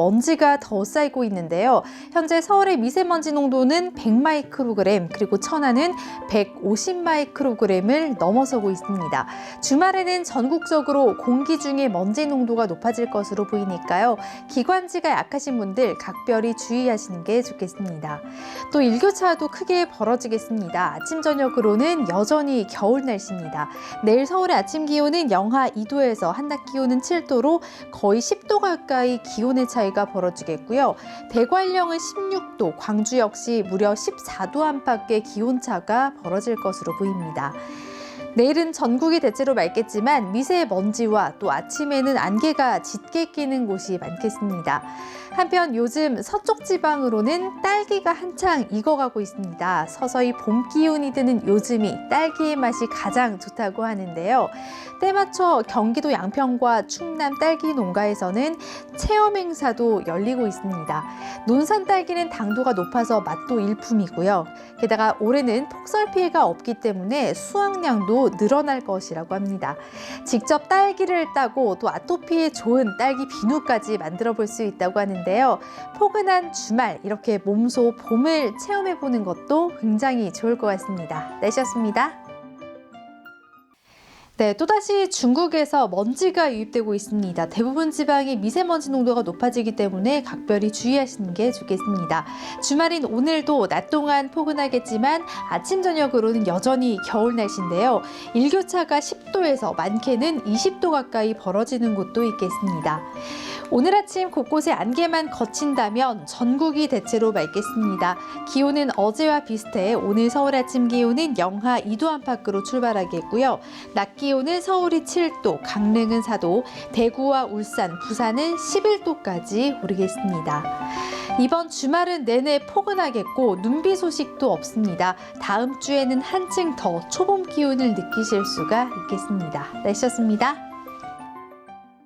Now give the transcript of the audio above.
먼지가 더 쌓이고 있는데요. 현재 서울의 미세먼지 농도는 100마이크로그램 그리고 천안은 150마이크로그램을 넘어서고 있습니다. 주말에는 전국적으로 공기 중에 먼지 농도가 높아질 것으로 보이니까요. 기관지가 약하신 분들 각별히 주의하시는 게 좋겠습니다. 또 일교차도 크게 벌어지겠습니다. 아침 저녁으로는 여전히 겨울 날씨입니다. 내일 서울의 아침 기온은 영하 2도에서 한낮 기온은 7도로 거의 10도 가까이 기온의 차이 가 벌어지겠고요. 대관령은 16도, 광주 역시 무려 14도 안팎의 기온차가 벌어질 것으로 보입니다. 내일은 전국이 대체로 맑겠지만 미세먼지와 또 아침에는 안개가 짙게 끼는 곳이 많겠습니다. 한편 요즘 서쪽 지방으로는 딸기가 한창 익어가고 있습니다. 서서히 봄 기운이 드는 요즘이 딸기의 맛이 가장 좋다고 하는데요. 때 맞춰 경기도 양평과 충남 딸기 농가에서는 체험 행사도 열리고 있습니다. 논산 딸기는 당도가 높아서 맛도 일품이고요. 게다가 올해는 폭설 피해가 없기 때문에 수확량도 늘어날 것이라고 합니다. 직접 딸기를 따고 또 아토피에 좋은 딸기 비누까지 만들어 볼 수 있다고 하는데요. 포근한 주말 이렇게 몸소 봄을 체험해 보는 것도 굉장히 좋을 것 같습니다. 날씨였습니다. 네, 또다시 중국에서 먼지가 유입되고 있습니다. 대부분 지방이 미세먼지 농도가 높아지기 때문에 각별히 주의하시는 게 좋겠습니다. 주말인 오늘도 낮 동안 포근하겠지만 아침 저녁으로는 여전히 겨울 날씨인데요. 일교차가 10도에서 많게는 20도 가까이 벌어지는 곳도 있겠습니다. 오늘 아침 곳곳에 안개만 거친다면 전국이 대체로 맑겠습니다. 기온은 어제와 비슷해 오늘 서울 아침 기온은 영하 2도 안팎으로 출발하겠고요. 낮 기온은 서울이 7도, 강릉은 4도, 대구와 울산, 부산은 11도까지 오르겠습니다. 이번 주말은 내내 포근하겠고 눈비 소식도 없습니다. 다음 주에는 한층 더 초봄 기운을 느끼실 수가 있겠습니다. 날씨였습니다.